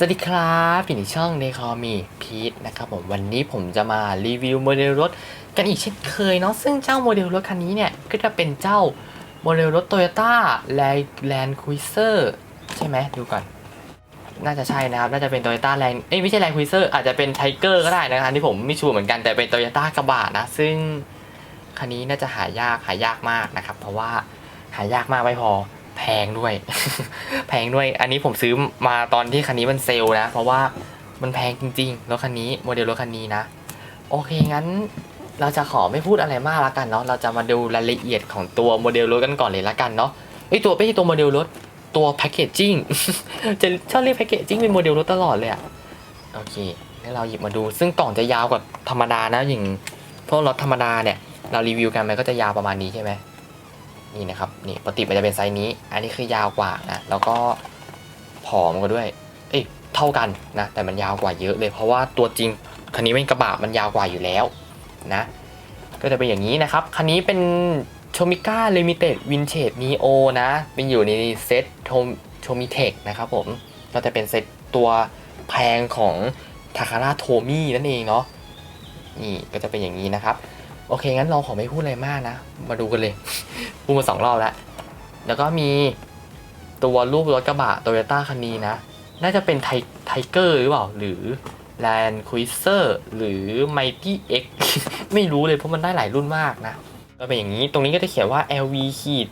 สวัสดีครับผิดช่องเดคอมีพีทนะครับผมวันนี้ผมจะมารีวิวโมเดลรถกันอีกเช่นเคยเนาะซึ่งเจ้าโมเดลรถคันนี้เนี่ยก็จะเป็นเจ้าโมเดลรถ Toyota Land Cruiser ใช่ไหมดูก่อน น่าจะใช่นะครับ น่าจะเป็น Toyota Land เอ้ยไม่ใช่ Land Cruiser อาจจะเป็น Tiger ก็ได้นะครับที่ผมไม่ชัวร์เหมือนกันแต่เป็น Toyota กระบะนะ ซึ่งคันนี้น่าจะหายากหายากมากนะครับ เพราะว่าหายากมากไม่พอ แพงด้วย แพงด้วย อันนี้ผมซื้อมาตอนที่คันนี้มันเซลนะ เพราะว่ามันแพงจริงๆรถคันนี้โมเดลรถคันนี้นะ โอเคงั้นเราจะขอไม่พูดอะไรมากละกันเนาะ เราจะมาดูรายละเอียดของตัวโมเดลรถกันก่อนเลยละกันเนาะเอ้ยตัวไม่ใช่ตัวโมเดลรถ ตัวแพคเกจจิ้ง จะชอบเรียกแพคเกจจิ้งเป็นโมเดลรถตลอดเลยอะโอเคงั้เราหยิบมาดู ซึ่งกล่องจะยาวกว่าธรรมดานะอย่างพวกรถธรรมดาเนี่ย เรารีวิวกันมันก็จะยาวประมาณนี้ใช่ไหม นี่นะครับนี่ปกติมันจะเป็นไซส์นี้ อันนี้คือยาวกว่านะแล้วก็ผอมกว่าด้วย เอ้ยเท่ากันนะ แต่มันยาวกว่าเยอะเลย เพราะว่าตัวจริงคันนี้เป็นกระบะมันยาวกว่าอยู่แล้วนะก็จะเป็นอย่างนี้นะครับ คันนี้เป็นโชมิก้าลิมิเต็ดวินเทจนีโอนะเป็นอยู่ในเซตโชมิเทคนะครับผมก็จะเป็นเซตตัวแพงของทาคาร่าโทมี่นั่นเองเนาะนี่ก็จะเป็นอย่างนี้นะครับ โอเค งั้นเราขอไม่พูดอะไรมากนะ มาดูกันเลย พูดมาสองรอบแล้ว แล้วก็มีตัวรูปรถกระบะโตโยต้าคันนี้นะ น่าจะเป็นไทไทเกอร์หรือเปล่า หรือ Land Cruiser หรือ Mighty X ไม่รู้เลยเพราะมันได้หลายรุ่นมากนะก็เป็นอย่างนี้ ตรงนี้ก็จะเขียนว่า LV ขีด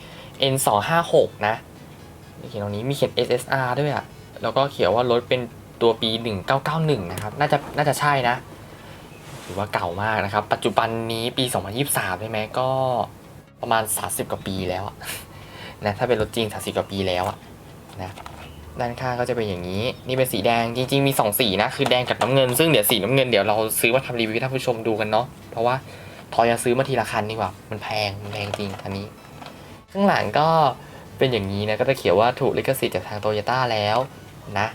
N 2 5 6นะเขียนตรงนี้มีเขียน SSR ด้วยอะแล้วก็เขียนว่ารถเป็นตัวปี 1991 นะครับ น่าจะน่าจะใช่นะ ถือว่าเก่ามากนะครับ ปัจจุบันนี้ปี 2023 ใช่ไหมก็ประมาณ 30 กว่าปีแล้วนะถ้าเป็นรถจริง 30 กว่าปีแล้วนะด้านข้างก็จะเป็นอย่างนี้ นี่เป็นสีแดงจริง ๆ มี 2 สีนะ คือแดงกับน้ำเงิน ซึ่งเดี๋ยวสีน้ำเงินเดี๋ยวเราซื้อมาทำรีวิวให้ท่านผู้ชมดูกันเนาะเพราะว่าทอยจะซื้อมาทีละคันดีกว่า มันแพงมันแพงจริงคันนี้ ข้างหลังก็เป็นอย่างนี้นะก็จะเขียนว่าถูกลิขสิทธิ์จากทางโตโยต้าแล้วนะ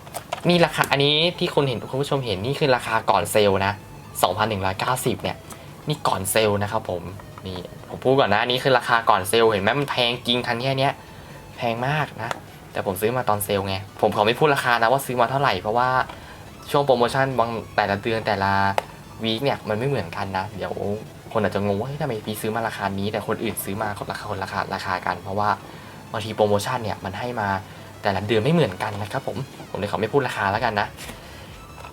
นี่ราคาอันนี้ที่คุณเห็นคุณผู้ชมเห็นนี่คือราคาก่อนเซลล์นะ 2,190 เนี่ย นี่ก่อนเซลล์นะครับผม นี่ผมพูดก่อนนะ อันนี้คือราคาก่อนเซลล์เห็นไหมมันแพงจริงคันแค่เนี้ยแพงมากนะ แต่ผมซื้อมาตอนเซลล์ไง ผมขอไม่พูดราคานะว่าซื้อมาเท่าไหร่เพราะว่าช่วงโปรโมชั่นบางแต่ละเดือนแต่ละวีคเนี่ยมันไม่เหมือนกันนะ เดี๋ยวคนอาจจะงงว่าทำไมพี่ซื้อมาราคานี้ แต่คนอื่นซื้อมาคนราคาคนราคาราคากัน เพราะว่าบางทีโปรโมชั่นเนี่ยมันให้มาแต่ละเดือนไม่เหมือนกันนะครับผมผมเลยขอไม่พูดราคาแล้วกันนะ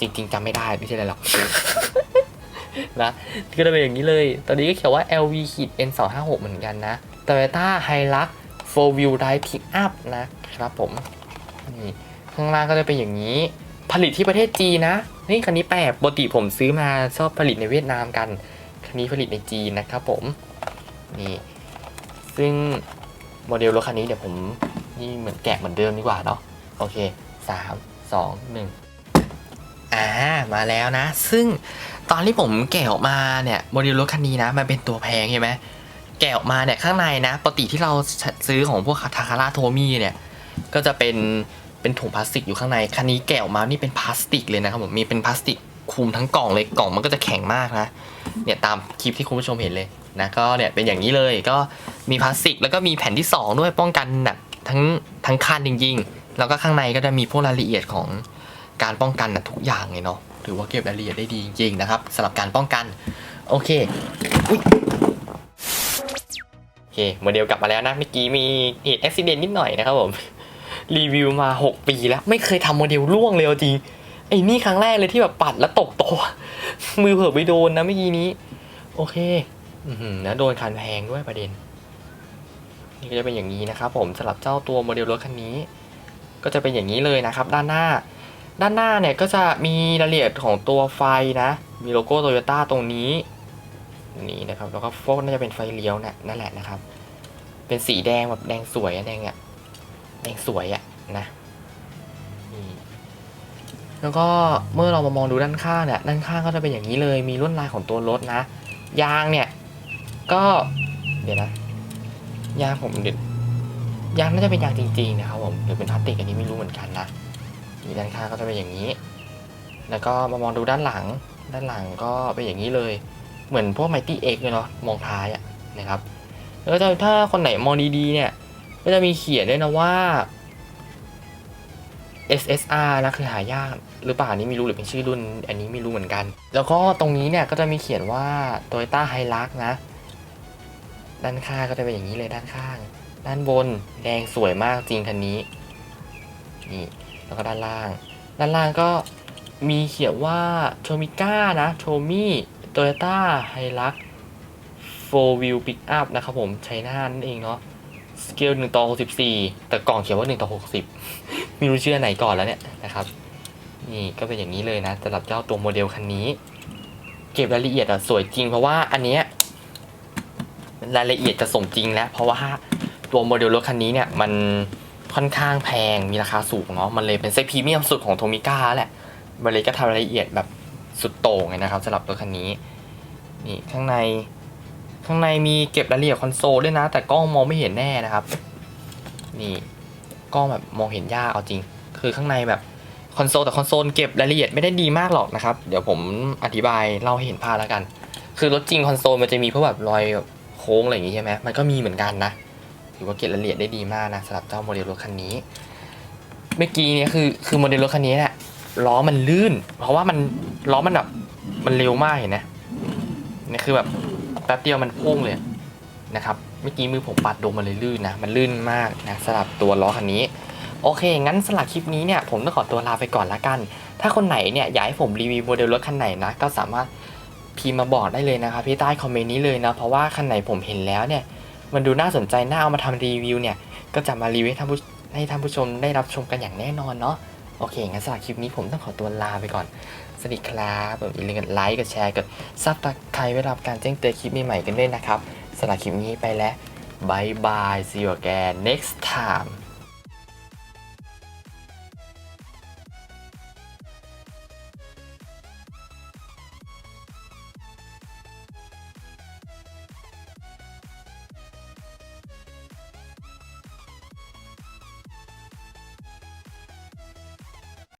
จริง ๆจำไม่ได้ไม่ใช่อะไรหรอก นะก็จะเป็นอย่างนี้เลย ตอนนี้ก็เขียนว่า LV ขีด N 2 5 6เหมือนกันนะ Toyota Hilux 4 Wheel Drive Pickup นะครับผม นี่ข้างล่างก็จะเป็นอย่างนี้ ผลิตที่ประเทศจีนนะ นี่คันนี้แปลกปกติผมซื้อมาชอบผลิตในเวียดนามกัน คันนี้ผลิตในจีนนะครับผม นี่ ซึ่งโมเดลรถคันนี้เดี๋ยวผมนี่เหมือนแกะเหมือนเดิมดีกว่าเนาะ โอเคสามสองหนึ่งอ่า มาแล้วนะ ซึ่ง ตอนที่ผมแกะออกมาเนี่ยโมเดลรถคันนี้นะมันเป็นตัวแพงใช่ไหมแกะออกมาเนี่ยข้างในนะปกติที่เราซื้อของพวกทาคาร่าโทมี่เนี่ยก็จะเป็นเป็นถุงพลาสติกอยู่ข้างใน คันนี้แกะออกมานี่เป็นพลาสติกเลยนะครับผมมีเป็นพลาสติกคลุมทั้งกล่องเลยกล่องมันก็จะแข็งมากนะเนี่ยตามคลิปที่คุณผู้ชมเห็นเลยนะก็เนี่ยเป็นอย่างนี้เลยก็มีพลาสติกแล้วก็มีแผ่นที่สองด้วยป้องกันแบบทั้งทั้งคันจริงๆ แล้วก็ข้างในก็จะมีพวกรายละเอียดของ การป้องกันนะทุกอย่างเลยเนาะถือว่าเก็บรายละเอียดได้ดีจริงๆนะครับสำหรับการป้องกัน โอเคอุ๊ยโอเคโมเดลกลับมาแล้วนะเมื่อกี้มีเหตุอุบิเหตุนิดหน่อยนะครับผมรีวิวมา 6 ปีแล้วไม่เคยทำโมเดลร่วงเลยจริงไอ้นี่ครั้งแรกเลยที่แบบปัดแล้วตกต๊ะมือเผลอไปโดนนะเมื่อกี้นี้ โอเคอืแล้วโดนคันแพงด้วยประเด็น นี่ก็จะเป็นอย่างนี้นะครับผมสำหรับเจ้าตัวโมเดลรถคันนี้ ก็จะเป็นอย่างนี้เลยนะครับ ด้านหน้า ด้านหน้าเนี่ยก็จะมีรายละเอียดของตัวไฟนะ มีโลโก้โตโยต้าตรงนี้นี่นะครับแล้วก็โฟกน่าจะเป็นไฟเลี้ยวนะนั่นแหละนะครับ เป็นสีแดงแบบแดงสวยอะแดงอะแดงสวยอะนะแล้วก็เมื่อเรามามองดูด้านข้างเนี่ยด้านข้างก็จะเป็นอย่างนี้เลย มีลวดลายของตัวรถนะ ยางเนี่ย ก็เดี๋ยวนะยางผมเดี๋ยวยางน่าจะเป็นยางจริงๆนะครับผมหรือเป็นพลาสติกอันนี้ไม่รู้เหมือนกันนะ นี่ด้านข้างก็จะเป็นอย่างนี้ แล้วก็มามองดูด้านหลัง ด้านหลังก็เป็นอย่างนี้เลย เหมือนพวก Mighty X เลยเนาะมองท้ายอะนะครับแล้วก็จะถ้าคนไหนมองดีๆเนี่ยก็จะมีเขียนด้วยนะว่า SSR นะคือหายากหรือเปล่านนี้ไม่รู้หรือเป็นชื่อรุ่น อันนี้ไม่รู้เหมือนกัน แล้วก็ตรงนี้เนี่ยก็จะมีเขียนว่า Toyota Hilux นะ ด้านข้างก็จะเป็นอย่างนี้เลยด้านข้าง ด้านบนแดงสวยมากจริงคันนี้นี่ แล้วก็ด้านล่าง ด้านล่างก็มีเขียนว่าโชมิก้านะโชมี่โตโยต้าไฮลัก4 wheel pick up นะครับผมใช้หน้านั่นเองเนาะสเกล1ต่อ64 แต่กล่องเขียนว่า 1 ต่อ 60 ไม่รู้เชื่อไหนก่อนแล้วเนี่ยนะครับ นี่ก็เป็นอย่างนี้เลยนะสำหรับเจ้าตัวโมเดลคันนี้ เก็บรายละเอียดอะสวยจริงเพราะว่าอันเนี้ยรายละเอียดจะสมจริงแล้ว เพราะว่าตัวโมเดลรถคันนี้เนี่ยมัน ค่อนข้างแพงมีราคาสูงเนาะมันเลยเป็นเซ็ตพรีเมียมสุดของโทมิก้าแหละมันเลยก็ทำรายละเอียดแบบสุดโต่งเลยนะครับสำหรับรถคันนี้นี่ข้างในข้างในมีเก็บรายละเอียดคอนโซลด้วยนะ แต่กล้องมองไม่เห็นแน่นะครับ นี่กล้องแบบมองเห็นยากเอาจริง คือข้างในแบบคอนโซลแต่คอนโซลเก็บรายละเอียดไม่ได้ดีมากหรอกนะครับ เดี๋ยวผมอธิบายเล่าให้เห็นภาพแล้วกัน คือรถจริงคอนโซลมันจะมีพวกแบบรอยโค้งอะไรอย่างงี้ใช่ไหมมันก็มีเหมือนกันนะ ถือว่าเก็บรายละเอียดได้ดีมากนะสำหรับเจ้าโมเดลรถคันนี้ เมื่อกี้เนี่ยคือคือโมเดลรถคันนี้เนี่ยล้อมันลื่น เพราะว่ามันล้อมันแบบมันเร็วมากเห็นไหมเนี่ยคือแบบแป๊บเดียวมันพุ่งเลยนะครับเมื่อกี้มือผมปัดโดนมันเลยลื่นนะ มันลื่นมากนะสำหรับตัวล้อคันนี้ โอเค งั้นสำหรับคลิปนี้เนี่ยผมต้องขอตัวลาไปก่อนละกัน ถ้าคนไหนเนี่ยอยากให้ผมรีวิวโมเดลรถคันไหนนะก็สามารถพิมพ์มาบอกได้เลยนะครับที่ใต้คอมเมนต์นี้เลยนะ เพราะว่าคันไหนผมเห็นแล้วเนี่ย มันดูน่าสนใจน่าเอามาทำรีวิวเนี่ย ก็จะมารีวิวให้ท่านผู้ให้ท่านผู้ชมได้รับชมกันอย่างแน่นอนเนาะโอเค งั้นสำหรับคลิปนี้ผมต้องขอตัวลาไปก่อน สวัสดีครับอย่าลืมกดไลค์ กดแชร์ กดซับสไครต์ไว้รับการแจ้งเตือนคลิปใหม่ๆกันด้วยนะครับสำหรับคลิปนี้ไปแล้วบายบาย see you again next time